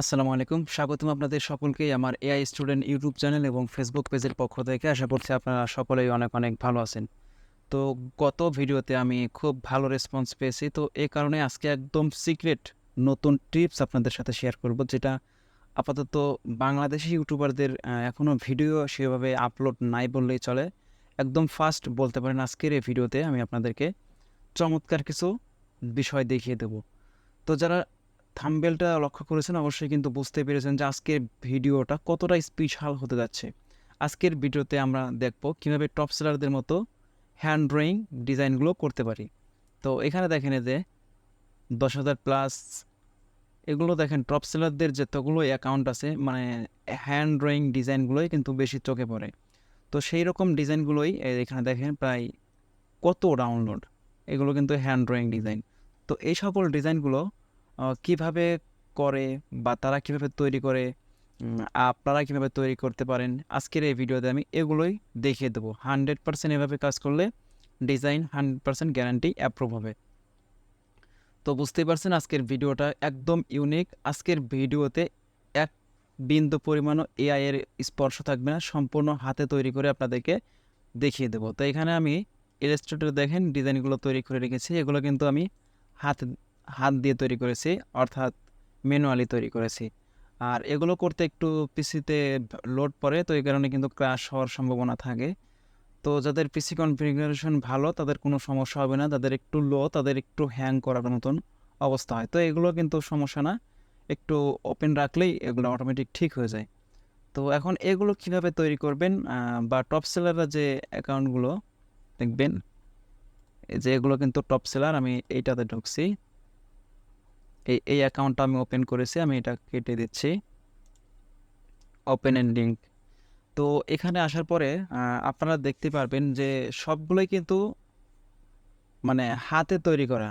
আসসালামু আলাইকুম। স্বাগতম আপনাদের সকলকেই আমার এআই স্টুডেন্ট ইউটিউব চ্যানেল এবং ফেসবুক পেজের পক্ষ থেকে। আশা করছি আপনারা সকলেই অনেক অনেক ভালো আছেন। তো গত ভিডিওতে আমি খুব ভালো রেসপন্স পেয়েছি। তো এই কারণে আজকে একদম সিক্রেট নতুন টিপস আপনাদের সাথে শেয়ার করব, যেটা আপাতত বাংলাদেশি ইউটিউবারদের এখনও ভিডিও সেভাবে আপলোড নাই বললেই চলে। একদম ফার্স্ট বলতে পারেন আজকের এই ভিডিওতে আমি আপনাদেরকে চমৎকার কিছু বিষয় দেখিয়ে দেব। তো যারা থাম্বেলটা লক্ষ্য করেছেন, অবশ্যই কিন্তু বুঝতে পেরেছেন যে আজকের ভিডিওটা কতটা স্পেশাল হতে যাচ্ছে। আজকের ভিডিওতে আমরা দেখব কীভাবে টপ সেলারদের মতো হ্যান্ড ড্রয়িং ডিজাইনগুলো করতে পারি। তো এখানে দেখেন যে দশ হাজার প্লাস এগুলো দেখেন টপ সেলারদের যতগুলো অ্যাকাউন্ট আছে মানে হ্যান্ড ড্রয়িং ডিজাইনগুলোই কিন্তু বেশি চোখে পড়ে। তো সেই রকম ডিজাইনগুলোই এখানে দেখেন প্রায় কত ডাউনলোড এগুলো কিন্তু হ্যান্ড ড্রয়িং ডিজাইন। তো এই সকল ডিজাইনগুলো কীভাবে করে বা তারা কীভাবে তৈরি করে আপনারা কীভাবে তৈরি করতে পারেন, আজকের এই ভিডিওতে আমি এগুলোই দেখিয়ে দেবো। হান্ড্রেড পার্সেন্ট এভাবে কাজ করলে design hundred percent guarantee approve হবে। তো বুঝতেই পারছেন আজকের ভিডিওটা একদম ইউনিক। আজকের ভিডিওতে এক বিন্দু পরিমাণও এআই এর স্পর্শ থাকবে না, সম্পূর্ণ হাতে তৈরি করে আপনাদেরকে দেখিয়ে দেবো। তো এখানে আমি ইলাস্ট্রেটর দেখেন, ডিজাইনগুলো তৈরি করে রেখেছি। এগুলো কিন্তু আমি হাতে হাত দিয়ে তৈরি করেছি, অর্থাৎ ম্যানুয়ালি তৈরি করেছি। আর এগুলো করতে একটু পিসিতে লোড পড়ে, তো এই কারণে কিন্তু ক্রাশ হওয়ার সম্ভাবনা থাকে। তো যাদের পিসি কনফিগারেশন ভালো, তাদের কোনো সমস্যা হবে না। তাদের একটু লো, তাদের একটু হ্যাং করার মতন অবস্থা হয়। তো এগুলো কিন্তু সমস্যা না। একটু ওপেন রাখলেই এগুলো অটোমেটিক ঠিক হয়ে যায়। তো এখন এগুলো কীভাবে তৈরি করবেন বা টপ সেলাররা যে অ্যাকাউন্টগুলো দেখবেন যে এগুলো কিন্তু টপ সেলার, আমি এইটাতে ঢুকছি। এই এই অ্যাকাউন্টটা আমি ওপেন করেছি, আমি এটা কেটে দিচ্ছি। ওপেন এন্ড লিঙ্ক তো এখানে আসার পরে আপনারা দেখতে পারবেন যে সবগুলোই কিন্তু মানে হাতে তৈরি করা।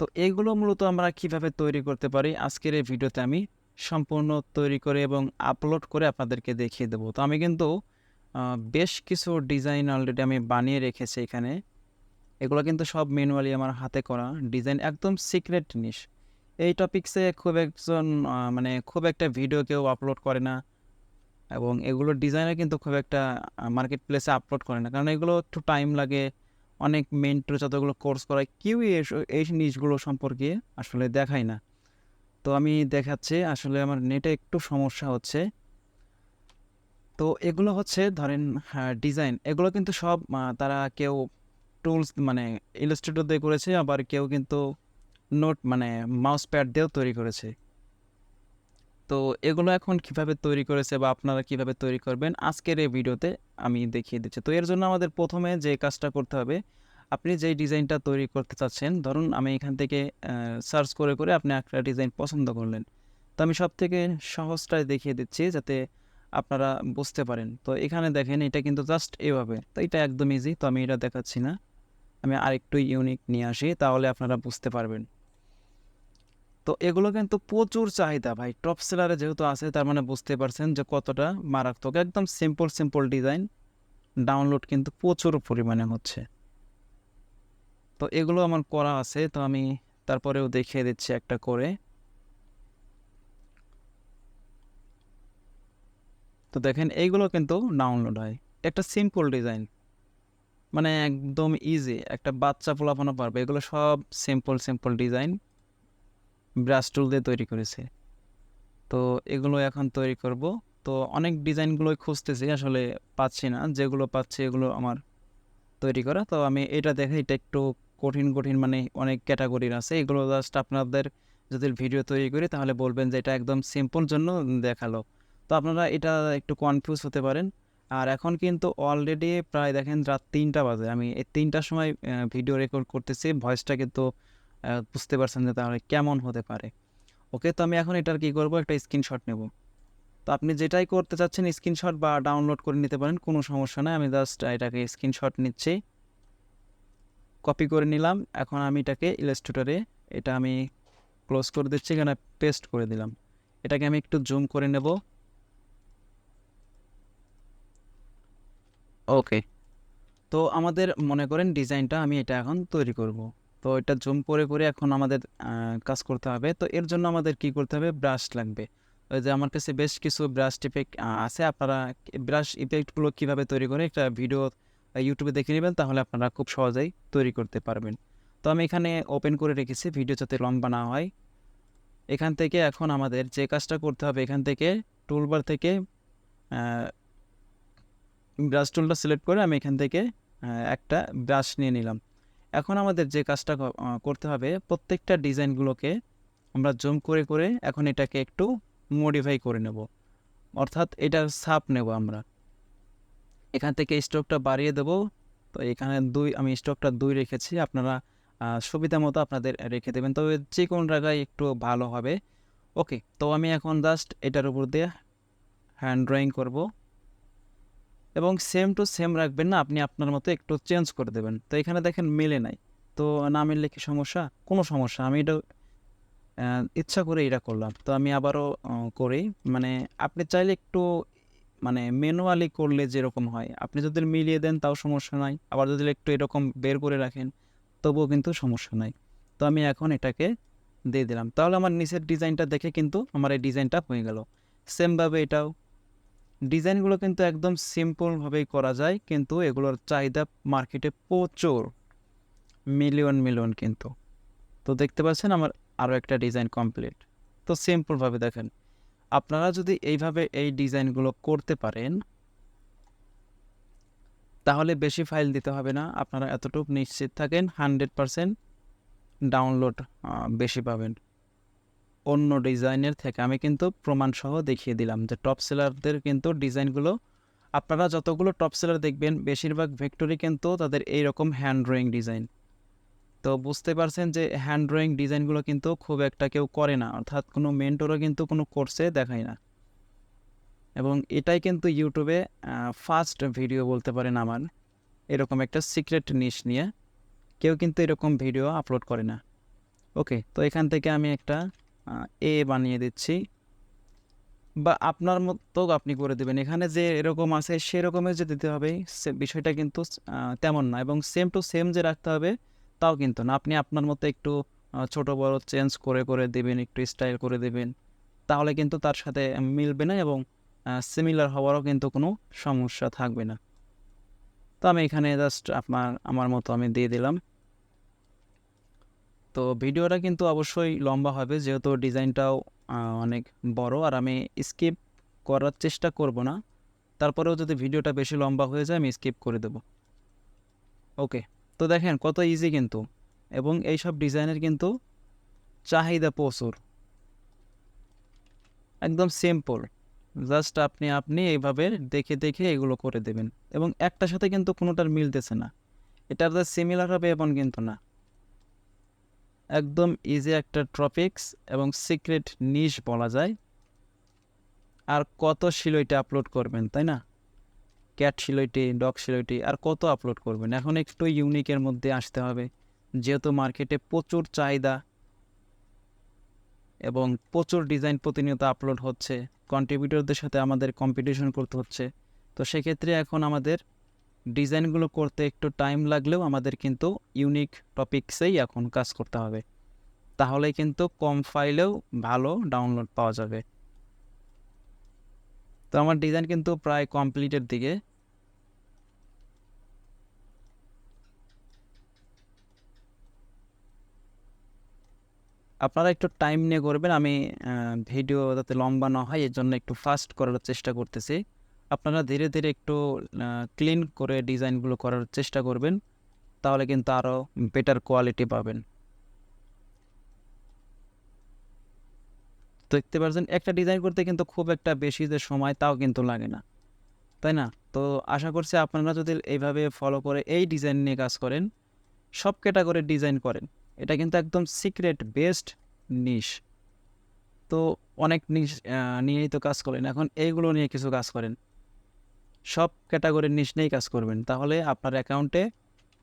তো এগুলো মূলত আমরা কীভাবে তৈরি করতে পারি, আজকের এই ভিডিওতে আমি সম্পূর্ণ তৈরি করে এবং আপলোড করে আপনাদেরকে দেখিয়ে দেবো। তো আমি কিন্তু বেশ কিছু ডিজাইন অলরেডি আমি বানিয়ে রেখেছি এখানে। এগুলো কিন্তু সব ম্যানুয়ালি আমার হাতে করা। ডিজাইন একদম সিক্রেট জিনিস এই টপিকসে খুব একজন মানে খুব একটা ভিডিও কেউ আপলোড করে না। এবং এগুলোর ডিজাইনে কিন্তু খুব একটা মার্কেট প্লেসে আপলোড করে না। কারণ এগুলো একটু টাইম লাগে, অনেক মেন্টর যতগুলো কোর্স করায়, কেউই এই জিনিসগুলো সম্পর্কে আসলে দেখায় না। তো আমি দেখাচ্ছি, আসলে আমার নেটে একটু সমস্যা হচ্ছে। তো এগুলো হচ্ছে, ধরেন ডিজাইন এগুলো কিন্তু সব তারা কেউ টুলস মানে ইলাস্ট্রেটর দিয়ে করেছে, আবার কেউ কিন্তু নোট মানে মাউস প্যাড দিয়েও তৈরি করেছে। তো এগুলো এখন কীভাবে তৈরি করেছে বা আপনারা কীভাবে তৈরি করবেন, আজকের এই ভিডিওতে আমি দেখিয়ে দিচ্ছি। তো এর জন্য আমাদের প্রথমে যে কাজটা করতে হবে, আপনি যেই ডিজাইনটা তৈরি করতে চাচ্ছেন, ধরুন আমি এখান থেকে সার্চ করে করে আপনি একটা ডিজাইন পছন্দ করলেন। তো আমি সব থেকে সহজটাই দেখিয়ে দিচ্ছি যাতে আপনারা বুঝতে পারেন। তো এখানে দেখেন, এটা কিন্তু জাস্ট এভাবে। তো এটা একদম ইজি তো আমি এটা দেখাচ্ছি না। আমি আরেকটু ইউনিক নিয়ে আসি, তাহলে আপনারা বুঝতে পারবেন। তো এগুলো কিন্তু প্রচুর চাহিদা ভাই। টপ সেলারে যেহেতু আছে, তার মানে বুঝতে পারছেন যে কতটা মারাত্মক। একদম সিম্পল সিম্পল ডিজাইন ডাউনলোড কিন্তু প্রচুর পরিমাণে হচ্ছে। তো এগুলো আমার করা আছে, তো আমি তারপরেও দেখিয়ে দিচ্ছি একটা করে। তো দেখেন, এইগুলো কিন্তু ডাউনলোড হয়। একটা সিম্পল ডিজাইন মানে একদম ইজি একটা বাচ্চা পোলাপানো পারবে। এগুলো সব simple simple design brush tool দিয়ে তৈরি করেছে। তো এগুলো এখন তৈরি করব। তো অনেক ডিজাইনগুলোই খুঁজতেছি, আসলে পাচ্ছি না। যেগুলো পাচ্ছি এগুলো আমার তৈরি করা। তো আমি এটা দেখে এটা একটু কঠিন কঠিন মানে অনেক ক্যাটাগরির আছে। এগুলো জাস্ট আপনাদের যদি ভিডিও তৈরি করি তাহলে বলবেন যে এটা একদম সিম্পল জন্য দেখাল। তো আপনারা এটা একটু কনফিউজ হতে পারেন। আর এখন কিন্তু অলরেডি প্রায় দেখেন রাত তিনটা বাজে। আমি এই তিনটার সময় ভিডিও রেকর্ড করতেছি। ভয়েসটা কিন্তু বুঝতে পারছেন যে তাহলে কেমন হতে পারে। ওকে তো আমি এখন এটার কি করব? একটা স্ক্রিনশট নেব। তো আপনি যেটাই করতে চাচ্ছেন স্ক্রিনশট বা ডাউনলোড করে নিতে পারেন, কোনো সমস্যা নাই। আমি জাস্ট এটাকে স্ক্রিনশট নিচ্ছি। কপি করে নিলাম। এখন আমি এটাকে ইলাস্ট্রেটরে এটা আমি ক্লোজ করে দিচ্ছি, এখানে পেস্ট করে দিলাম। এটাকে আমি একটু জুম করে নেব। ওকে তো আমাদের মনে করেন ডিজাইনটা আমি এটা এখন তৈরি করব। তো এটা জুম করে করে এখন আমাদের কাজ করতে হবে। তো এর জন্য আমাদের কি করতে হবে? ব্রাশ লাগবে। ওই যে আমার কাছে বেশ কিছু ব্রাশ ইফেক্ট আছে। আপনারা ব্রাশ ইফেক্টগুলো কীভাবে তৈরি করে একটা ভিডিও ইউটিউবে দেখে নেবেন, তাহলে আপনারা খুব সহজেই তৈরি করতে পারবেন। তো আমি এখানে ওপেন করে রেখেছি ভিডিও যাতে লম্বা না হয়। এখান থেকে এখন আমাদের যে কাজটা করতে হবে, এখান থেকে টুলবার থেকে ব্রাশ টুলটা সিলেক্ট করে আমি এখান থেকে একটা ব্রাশ নিয়ে নিলাম। এখন আমাদের যে কাজটা করতে হবে, প্রত্যেকটা ডিজাইনগুলোকে আমরা জুম করে করে এখন এটাকে একটু মডিফাই করে নেব। অর্থাৎ এটার সাপ নেব আমরা। এখান থেকে স্টকটা বাড়িয়ে দেব। তো এখানে দুই, আমি স্টকটা দুই রেখেছি, আপনারা সুবিধা মতো আপনাদের রেখে দেবেন। তবে যে কোনো জায়গায় একটু ভালো হবে। ওকে, তো আমি এখন জাস্ট এটার উপর দিয়ে হ্যান্ড ড্রয়িং করব। এবং সেম টু সেম রাখবেন না, আপনি আপনার মতো একটু চেঞ্জ করে দেবেন। তো এখানে দেখেন মেলে নাই। তো না মিললে কি সমস্যা? কোনো সমস্যা। আমি এটা ইচ্ছা করে এটা করলাম। তো আমি আবারও করি। মানে আপনি চাইলে একটু মানে ম্যানুয়ালি করলে যেরকম হয়। আপনি যদি মিলিয়ে দেন তাও সমস্যা নাই। আবার যদি একটু এরকম বের করে রাখেন, তবুও কিন্তু সমস্যা নাই। তো আমি এখন এটাকে দিয়ে দিলাম। তাহলে আমার নিচের ডিজাইনটা দেখে কিন্তু আমার এই ডিজাইনটা হয়ে গেল। সেমভাবে এটাও ডিজাইনগুলো কিন্তু একদম সিম্পলভাবেই করা যায়, কিন্তু এগুলোর চাহিদা মার্কেটে প্রচুর। মিলিয়ন মিলিয়ন কিন্তু। তো দেখতে পাচ্ছেন আমার আরও একটা ডিজাইন কমপ্লিট তো সিম্পলভাবে দেখেন। আপনারা যদি এইভাবে এই ডিজাইনগুলো করতে পারেন, তাহলে বেশি ফাইল দিতে হবে না। আপনারা এতটুকু নিশ্চিত থাকেন হান্ড্রেড পারসেন্ট ডাউনলোড বেশি পাবেন। অন্য ডিজাইনের থেকে আমি কিন্তু প্রমাণসহ দেখিয়ে দিলাম যে টপ সেলারদের কিন্তু ডিজাইনগুলো, আপনারা যতগুলো টপ সেলার দেখবেন, বেশিরভাগ ভেক্টরি কিন্তু তাদের এইরকম হ্যান্ড ড্রয়িং ডিজাইন তো বুঝতে পারছেন যে হ্যান্ড ড্রয়িং ডিজাইনগুলো কিন্তু খুব একটা কেউ করে না, অর্থাৎ কোনো মেন্টরও কিন্তু কোনো কোর্সে দেখায় না। এবং এটাই কিন্তু ইউটিউবে ফার্স্ট ভিডিও বলতে পারেন আমার, এরকম একটা সিক্রেট নিশ নিয়ে কেউ কিন্তু এরকম ভিডিও আপলোড করে না। ওকে তো এখান থেকে আমি একটা এ বানিয়ে দিচ্ছি। বা আপনার মতো আপনি করে দেবেন। এখানে যে এরকম আছে সেরকমের যে দিতে হবে বিষয়টা কিন্তু তেমন না। এবং সেম টু সেম যে রাখতে হবে, তাও কিন্তু না। আপনি আপনার মতো একটু ছোট, বড় চেঞ্জ করে করে দেবেন, একটু স্টাইল করে দেবেন। তাহলে কিন্তু তার সাথে মিলবে না এবং সিমিলার হওয়ারও কিন্তু কোনো সমস্যা থাকবে না। তো আমি এখানে জাস্ট আপনার, আমার মতো আমি দিয়ে দিলাম। তো ভিডিওটা কিন্তু অবশ্যই লম্বা হবে, যেহেতু ডিজাইনটাও অনেক বড় আর আমি স্কিপ করার চেষ্টা করব না। তারপরেও যদি ভিডিওটা বেশি লম্বা হয়ে যায়, আমি স্কিপ করে দেব। ওকে তো দেখেন কত ইজি কিন্তু। এবং এইসব ডিজাইনের কিন্তু চাহিদা প্রচুর। একদম সিম্পল জাস্ট আপনি আপনি এইভাবে দেখে দেখে এগুলো করে দেবেন। এবং একটার সাথে কিন্তু কোনোটার মিলতেছে না। এটার সিমিলার হবে, এমন কিন্তু না। একদম ইজি একটা টপিক্স এবং সিক্রেট নিশ বলা যায়। আর কত শিলইটা আপলোড করবেন, তাই না? ক্যাট শিলইটি ডগ শিলইটি, আর কত আপলোড করবেন? এখন একটু ইউনিকের মধ্যে আসতে হবে। যেহেতু মার্কেটে প্রচুর চাহিদা এবং প্রচুর ডিজাইন প্রতিনিয়ত আপলোড হচ্ছে কন্ট্রিবিউটরদের সাথে আমাদের কম্পিটিশন করতে হচ্ছে, তো সেক্ষেত্রে এখন আমাদের ডিজাইনগুলো করতে একটু টাইম লাগলেও আমাদের কিন্তু ইউনিক টপিক্সেই এখন কাজ করতে হবে। তাহলে কিন্তু কম ফাইলেও ভালো ডাউনলোড পাওয়া যাবে। তো আমার ডিজাইন কিন্তু প্রায় কমপ্লিটের দিকে। আপনারা একটু টাইম নিয়ে করবেন, আমি ভিডিও যাতে লম্বা না হয় এর জন্য একটু ফাস্ট করার চেষ্টা করতেছি। আপনারা ধীরে ধীরে একটু ক্লিন করে ডিজাইনগুলো করার চেষ্টা করবেন, তাহলে কিন্তু আরও বেটার কোয়ালিটি পাবেন। দেখতে পারছেন, একটা ডিজাইন করতে কিন্তু খুব একটা বেশি যে সময় তাও কিন্তু লাগে না, তাই না? তো আশা করছি আপনারা যদি এইভাবে ফলো করে এই ডিজাইন নিয়ে কাজ করেন, সব ক্যাটাগরির ডিজাইন করেন, এটা কিন্তু একদম সিক্রেট বেস্ট নিশ তো অনেক নিশ নিয়েই তো কাজ করেন, এখন এইগুলো নিয়ে কিছু কাজ করেন। সব ক্যাটাগরির নিশ নিয়েই কাজ করবেন। তাহলে আপনার অ্যাকাউন্টে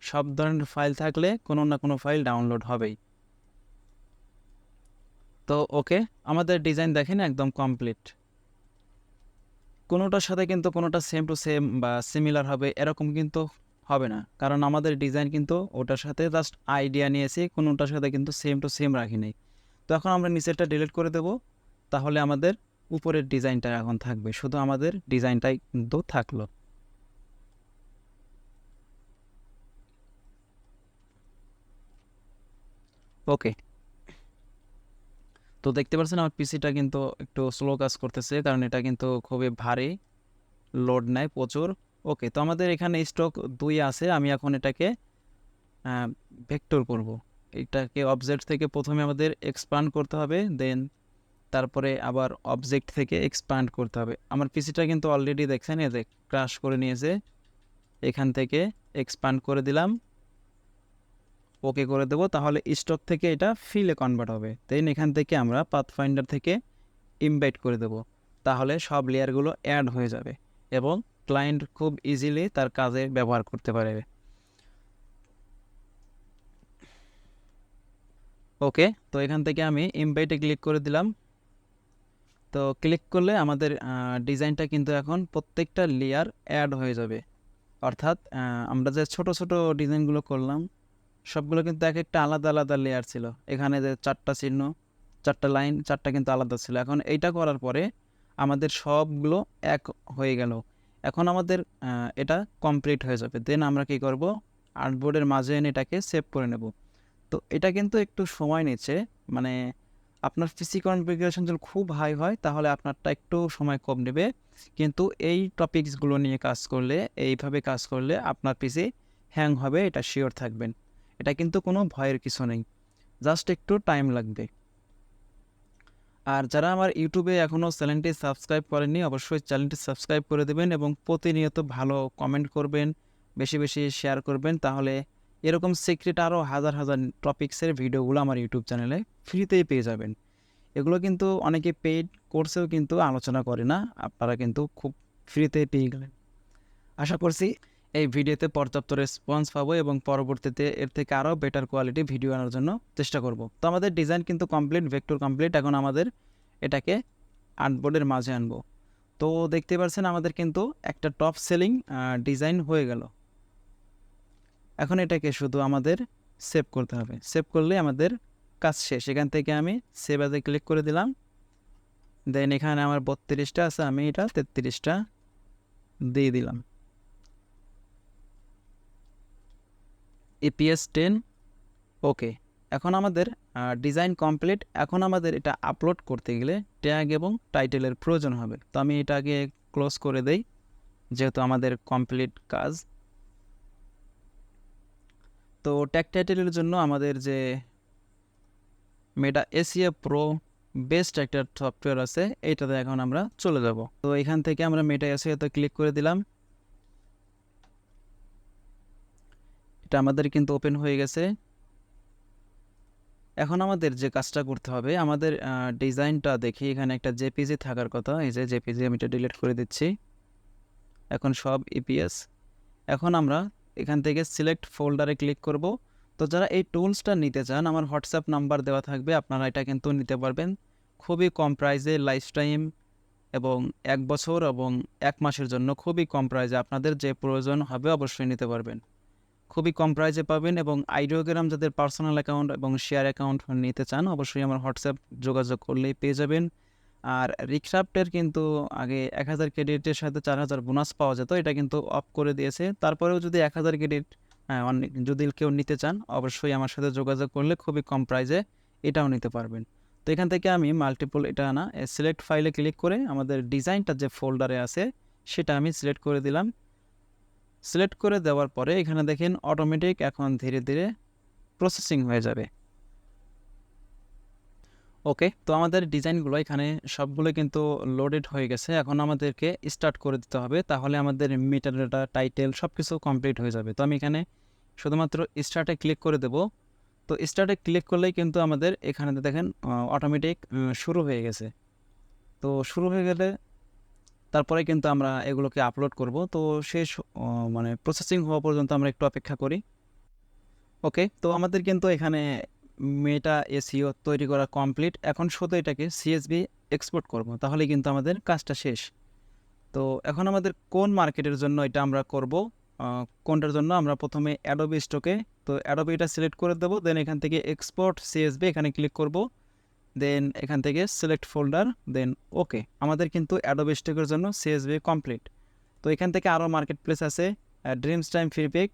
সব ধরনের ফাইল থাকলে কোনো না কোনো ফাইল ডাউনলোড হবেই। তো ওকে আমাদের ডিজাইন দেখেন একদম কমপ্লিট কোনোটার সাথে কিন্তু কোনোটা সেম টু সেম বা সিমিলার হবে, এরকম কিন্তু হবে না। কারণ আমাদের ডিজাইন কিন্তু ওটার সাথে জাস্ট আইডিয়া নিয়েছি, কোনোটার সাথে কিন্তু সেম টু সেম রাখি নাই। তো এখন আমরা নিচেরটা ডিলিট করে দেব। তাহলে আমাদের উপরের ডিজাইনটা এখন থাকবে, শুধু আমাদের ডিজাইনটাই কিন্তু থাকল। ওকে। তো দেখতে পাচ্ছেন আমার পিসিটা কিন্তু একটু স্লো কাজ করতেছে, কারণ এটা কিন্তু খুবই ভারী লোড নেয় প্রচুর। ওকে, তো আমাদের এখানে স্টক দুই আছে, আমি এখন এটাকে ভেক্টর করব। এটাকে অবজেক্ট থেকে প্রথমে আমাদের এক্সপান্ড করতে হবে দেন তারপরে আবার অবজেক্ট থেকে এক্সপান্ড করতে হবে। আমার পিসিটা কিন্তু অলরেডি দেখছেন এতে ক্রাশ করে নিয়েছে। এখান থেকে এক্সপান্ড করে দিলাম। ওকে করে দেবো, তাহলে স্টক থেকে এটা ফিলে কনভার্ট হবে। দেন এখান থেকে আমরা পাথফাইন্ডার থেকে ইমবেড করে দেবো। তাহলে সব লেয়ারগুলো অ্যাড হয়ে যাবে এবং ক্লায়েন্ট খুব ইজিলি তার কাজে ব্যবহার করতে পারবে ওকে তো এখান থেকে আমি ইমবেটে ক্লিক করে দিলাম। তো ক্লিক করলে আমাদের ডিজাইনটা কিন্তু এখন প্রত্যেকটা লেয়ার অ্যাড হয়ে যাবে। অর্থাৎ আমরা যে ছোট ছোট ডিজাইনগুলো করলাম, সবগুলো কিন্তু এক একটা আলাদা আলাদা লেয়ার ছিল। এখানে যে চারটা চিহ্ন, চারটা লাইন চারটা কিন্তু আলাদা ছিল। এখন এইটা করার পরে আমাদের সবগুলো এক হয়ে গেল। এখন আমাদের এটা কমপ্লিট হয়ে যাবে। দেন আমরা কি করব? আর্টবোর্ডের মাঝে এনে এটাকে সেভ করে নেব। তো এটা কিন্তু একটু সময় নিচ্ছে। মানে আপনার পিসি কনফিগারেশন যদি খুব হাই হয়, তাহলে আপনারটা একটু সময় কম নেবে। কিন্তু এই টপিকসগুলো নিয়ে কাজ করলে, এইভাবে কাজ করলে আপনার পিসি হ্যাং হবে, এটা শিওর থাকবেন। এটা কিন্তু কোনো ভয়ের কিছু নেই। জাস্ট একটু টাইম লাগবে। আর যারা আমার ইউটিউবে এখনও চ্যানেলটি সাবস্ক্রাইব করেননি, অবশ্যই চ্যানেলটি সাবস্ক্রাইব করে দেবেন এবং প্রতিনিয়ত ভালো কমেন্ট করবেন, বেশি বেশি শেয়ার করবেন, তাহলে এরকম সিক্রেট আরও হাজার হাজার টপিক্সের ভিডিওগুলো আমার ইউটিউব চ্যানেলে ফ্রিতেই পেয়ে যাবেন। এগুলো কিন্তু অনেকে পেইড কোর্সেও কিন্তু আলোচনা করে না, আপনারা কিন্তু খুব ফ্রিতে পেয়ে গেলেন। আশা করছি এই ভিডিওতে পর্যাপ্ত রেসপন্স পাবো এবং পরবর্তীতে এর থেকে আরও বেটার কোয়ালিটি ভিডিও আনার জন্য চেষ্টা করব। তো আমাদের ডিজাইন কিন্তু কমপ্লিট ভেক্টর কমপ্লিট এখন আমাদের এটাকে আর্টবোর্ডের মাঝে আনব। তো দেখতে পাচ্ছেন আমাদের কিন্তু একটা টপ সেলিং ডিজাইন হয়ে গেল। এখন এটাকে শুধু আমাদের সেভ করতে হবে। সেভ করলে আমাদের কাজ শেষ। এখান থেকে আমি সেভ আজে ক্লিক করে দিলাম। দেন এখানে আমার বত্রিশটা আছে, আমি এটা তেত্রিশটা দিয়ে দিলাম। ইপিএস টেন ওকে এখন আমাদের ডিজাইন কমপ্লিট এখন আমাদের এটা আপলোড করতে গেলে ট্যাগ এবং টাইটেলের প্রয়োজন হবে। তো আমি এটাকে ক্লোজ করে দেই, যেহেতু আমাদের কমপ্লিট কাজ। তো ট্যাগ টাইটেলের জন্য আমাদের যে মেটা এসিএ প্রো বেস্ট একটা সফটওয়্যার আছে, এইটাতে এখন আমরা চলে যাব। তো এখান থেকে আমরা মেটা এসিএতে ক্লিক করে দিলাম। এটা আমাদের কিন্তু ওপেন হয়ে গেছে। এখন আমাদের যে কাজটা করতে হবে, আমাদের ডিজাইনটা দেখি। এখানে একটা জেপিজি থাকার কথা, এই যে জেপিজি আমি এটা ডিলিট করে দিচ্ছি। এখন সব ইপিএস এখন আমরা এখান থেকে সিলেক্ট ফোল্ডারে ক্লিক করব। তো যারা এই টুলসটা নিতে চান, আমার হোয়াটসঅ্যাপ নাম্বার দেওয়া থাকবে, আপনারা এটা কিন্তু নিতে পারবেন। খুবই কম প্রাইসে লাইফ টাইম এবং এক বছর এবং এক মাসের জন্য খুবই কম প্রাইজে আপনাদের যে প্রয়োজন হবে অবশ্যই নিতে পারবেন। খুবই কম প্রাইজে পাবেন এবং আইডিওগ্রাম যাদের পার্সোনাল অ্যাকাউন্ট এবং শেয়ার অ্যাকাউন্ট নিতে চান, অবশ্যই আমার হোয়াটসঅ্যাপ যোগাযোগ করলেই পেয়ে যাবেন। আর রিক্সাপ্টের কিন্তু আগে এক হাজার ক্রেডিটের সাথে চার হাজার বোনাস পাওয়া যেত, এটা কিন্তু অফ করে দিয়েছে। তারপরেও যদি এক হাজার ক্রেডিট যদি কেউ নিতে চান, অবশ্যই আমার সাথে যোগাযোগ করলে খুবই কম প্রাইসে এটাও নিতে পারবেন। তো এখান থেকে আমি মাল্টিপল এটা না সিলেক্ট ফাইলে ক্লিক করে আমাদের ডিজাইনটা যে ফোল্ডারে আছে, সেটা আমি সিলেক্ট করে দিলাম। সিলেক্ট করে দেওয়ার পরে এখানে দেখেন অটোমেটিক এখন ধীরে ধীরে প্রসেসিং হয়ে যাবে। ওকে তো আমাদের ডিজাইনগুলো এখানে সবগুলো কিন্তু লোডেড হয়ে গেছে। এখন আমাদেরকে স্টার্ট করে দিতে হবে। তাহলে আমাদের মিটার ডাটা টাইটেল সব কিছু কমপ্লিট হয়ে যাবে। তো আমি এখানে শুধুমাত্র স্টার্টে ক্লিক করে দেব। তো স্টার্টে ক্লিক করলেই কিন্তু আমাদের এখানে দেখেন অটোমেটিক শুরু হয়ে গেছে। তো শুরু হয়ে গেলে তারপরে কিন্তু আমরা এগুলোকে আপলোড করব। তো শেষ মানে প্রসেসিং হওয়া পর্যন্ত আমরা একটু অপেক্ষা করি। ওকে তো আমাদের কিন্তু এখানে মেটা এসিও তৈরি করা কমপ্লিট এখন শুধু এটাকে সিএসবি এক্সপোর্ট করব, তাহলে কিন্তু আমাদের কাজটা শেষ। তো এখন আমাদের কোন মার্কেটের জন্য এটা আমরা করব কোনটার জন্য? আমরা প্রথমে অ্যাডোবি স্টকে তো অ্যাডোবি এটা সিলেক্ট করে দেবো দেন এখান থেকে এক্সপোর্ট সিএসবি এখানে ক্লিক করব দেন এখান থেকে সিলেক্ট ফোল্ডার দেন ওকে আমাদের কিন্তু অ্যাডোবি স্টকের জন্য সিএসবি কমপ্লিট তো এখান থেকে আরও মার্কেট প্লেস আছে ড্রিমস টাইম ফিডব্যাক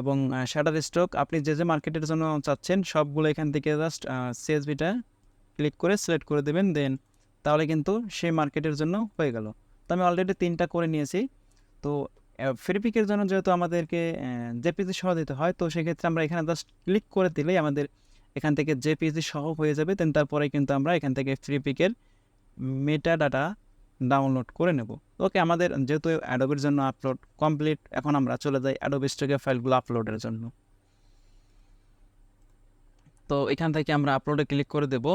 এবং শ্যাডার স্টক আপনি যে যে মার্কেটের জন্য চাচ্ছেন, সবগুলো এখান থেকে জাস্ট সিএসবিটা ক্লিক করে সিলেক্ট করে দেবেন দেন তাহলে কিন্তু সেই মার্কেটের জন্য হয়ে গেল। তো আমি অলরেডি তিনটা করে নিয়েছি। তো ফেরিপিকের জন্য যেহেতু আমাদেরকে জেপিজি সহ দিতে হয়, তো সেক্ষেত্রে আমরা এখানে জাস্ট ক্লিক করে দিলেই আমাদের এখান থেকে জেপিজি সহ হয়ে যাবে দেন তারপরে কিন্তু আমরা এখান থেকে ফ্রিপিকের মেটা ডাটা ডাউনলোড করে নেব। ওকে, আমাদের যেহেতু অ্যাডোবের জন্য আপলোড কমপ্লিট এখন আমরা চলে যাই অ্যাডোব স্টকে ফাইলগুলো আপলোডের জন্য। তো এখান থেকে আমরা আপলোডে ক্লিক করে দেব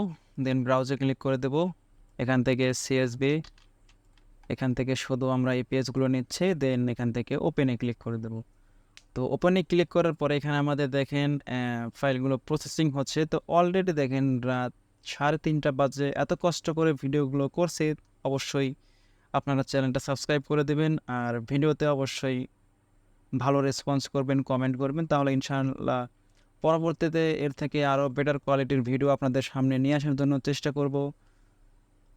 দেন ব্রাউজে ক্লিক করে দেব। এখান থেকে সিএসবি এখান থেকে শুধু আমরা এই পেজগুলো নিচ্ছে দেন এখান থেকে ওপেনে ক্লিক করে দেব। তো ওপেনে ক্লিক করার পরে এখানে আমাদের দেখেন ফাইলগুলো প্রসেসিং হচ্ছে। তো অলরেডি দেখেন রাত সাড়ে তিনটা বাজে, এত কষ্ট করে ভিডিওগুলো করছে। অবশ্যই আপনারা চ্যানেলটা সাবস্ক্রাইব করে দেবেন আর ভিডিওতে অবশ্যই ভালো রেসপন্স করবেন কমেন্ট করবেন। তাহলে ইনশাআল্লাহ পরবর্তীতে এর থেকে আরও বেটার কোয়ালিটির ভিডিও আপনাদের সামনে নিয়ে আসার জন্য চেষ্টা করব।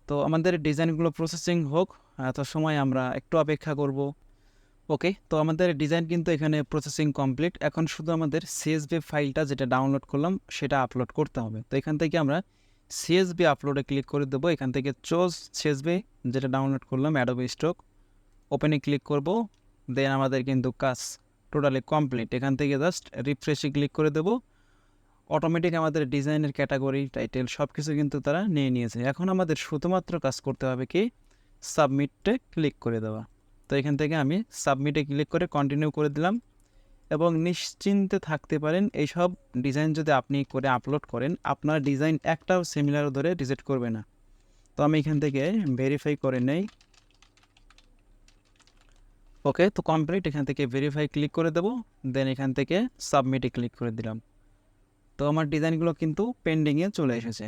তো আমাদের ডিজাইনগুলো প্রসেসিং হোক, এত সময় আমরা একটু অপেক্ষা করব। ওকে তো আমাদের ডিজাইন কিন্তু এখানে প্রসেসিং কমপ্লিট এখন শুধু আমাদের সিএসবি ফাইলটা যেটা ডাউনলোড করলাম, সেটা আপলোড করতে হবে। তো এখান থেকে আমরা সিএসবি আপলোডে ক্লিক করে দেবো। এখান থেকে চোজ সিএসবি যেটা ডাউনলোড করলাম অ্যাডোবি স্টক ওপেনে ক্লিক করব। দেন আমাদের কিন্তু কাজ টোটালি কমপ্লিট এখান থেকে জাস্ট রিফ্রেশে ক্লিক করে দেবো। অটোমেটিক আমাদের ডিজাইনের ক্যাটাগরি টাইটেল সব কিছু কিন্তু তারা নিয়ে নিয়েছে। এখন আমাদের শুধুমাত্র কাজ করতে হবে কি? সাবমিটে ক্লিক করে দেওয়া। তো এখান থেকে আমি সাবমিটে ক্লিক করে কন্টিনিউ করে দিলাম। এবং নিশ্চিন্তে থাকতে পারেন। এইসব ডিজাইন যদি আপনি করে আপলোড করেন, আপনার ডিজাইন একটাও সিমিলার ধরে রিজেক্ট করবে না। তো আমি এখান থেকে ভেরিফাই করে নেই। ওকে তো কমপ্লিট এখান থেকে ভেরিফাই ক্লিক করে দেবো। দেন এখান থেকে সাবমিটে ক্লিক করে দিলাম। তো আমার ডিজাইনগুলো কিন্তু পেন্ডিংয়ে চলে এসেছে।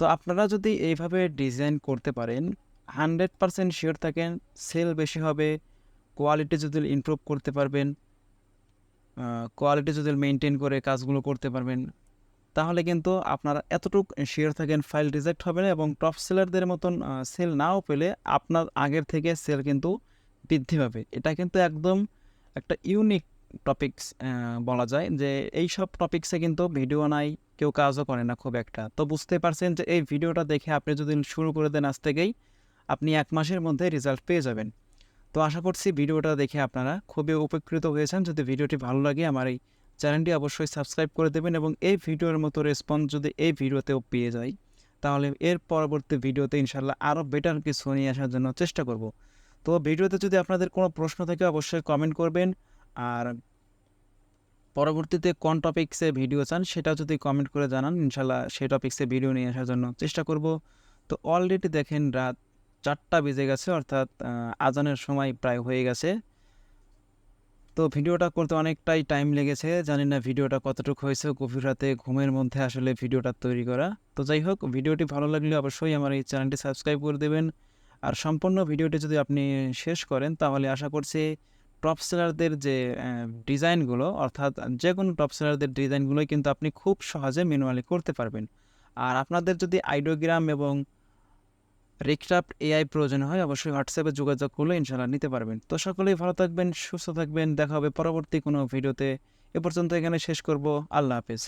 তো আপনারা যদি এইভাবে ডিজাইন করতে পারেন হান্ড্রেড পারসেন্ট শিওর থাকেন সেল বেশি হবে কোয়ালিটি যদি ইমপ্রুভ করতে পারবেন কোয়ালিটি যদি মেনটেন করে কাজগুলো করতে পারবেন, তাহলে কিন্তু আপনারা এতটুকু শিওর থাকেন ফাইল রিজেক্ট হবে না এবং টপ সেলারদের মতন সেল নাও পেলে আপনার আগের থেকে সেল কিন্তু বৃদ্ধি পাবে। এটা কিন্তু একদম একটা ইউনিক টপিকস বলা যায় যে এই সব টপিক্সে কিন্তু ভিডিও নাই, কেউ কাজও করে না খুব একটা। তো বুঝতে পারছেন যে এই ভিডিওটা দেখে আপনি যদি শুরু করে দেন আজ থেকেই, আপনি এক মাসের মধ্যে রেজাল্ট পেয়ে যাবেন। তো আশা করছি ভিডিওটা দেখে আপনারা খুবই উপকৃত হয়েছেন। যদি ভিডিওটি ভালো লাগে আমার এই চ্যানেলটি অবশ্যই সাবস্ক্রাইব করে দেবেন এবং এই ভিডিওর মতো রেসপন্স যদি এই ভিডিওতেও পেয়ে যাই, তাহলে এর পরবর্তী ভিডিওতে ইনশাল্লাহ আরও বেটার কিছু নিয়ে আসার জন্য চেষ্টা করব। তো ভিডিওতে যদি আপনাদের কোনো প্রশ্ন থাকে অবশ্যই কমেন্ট করবেন। আর পরবর্তীতে কোন টপিক্সে ভিডিও চান সেটা যদি কমেন্ট করে জানান ইনশাল্লাহ সেই টপিক্সে ভিডিও নিয়ে আসার জন্য চেষ্টা করব। তো অলরেডি দেখেন রাত চারটা বেজে গেছে, অর্থাৎ আজানের সময় প্রায় হয়ে গেছে। তো ভিডিওটা করতে অনেকটাই টাইম লেগেছে, জানি না ভিডিওটা কতটুকু হয়েছে, গভীর রাতে ঘুমের মধ্যে আসলে ভিডিওটা তৈরি করা। তো যাই হোক, ভিডিওটি ভালো লাগলে অবশ্যই আমার এই চ্যানেলটি সাবস্ক্রাইব করে দেবেন। আর সম্পূর্ণ ভিডিওটি যদি আপনি শেষ করেন, তাহলে আশা করছি টপ সেলারদের যে ডিজাইনগুলো অর্থাৎ যে কোনো টপ সেলারদের ডিজাইনগুলোই কিন্তু আপনি খুব সহজে ম্যানুয়ালি করতে পারবেন। আর আপনাদের যদি আইডিওগ্রাম এবং রিক্রাফ্ট এআই প্রয়োজন হয়, অবশ্যই হোয়াটসঅ্যাপে যোগাযোগ করলে ইনশাল্লাহ নিতে পারবেন। তো সকলেই ভালো থাকবেন, সুস্থ থাকবেন, দেখা হবে পরবর্তী কোনো ভিডিওতে। এ পর্যন্ত এখানে শেষ করব, আল্লাহ হাফিজ।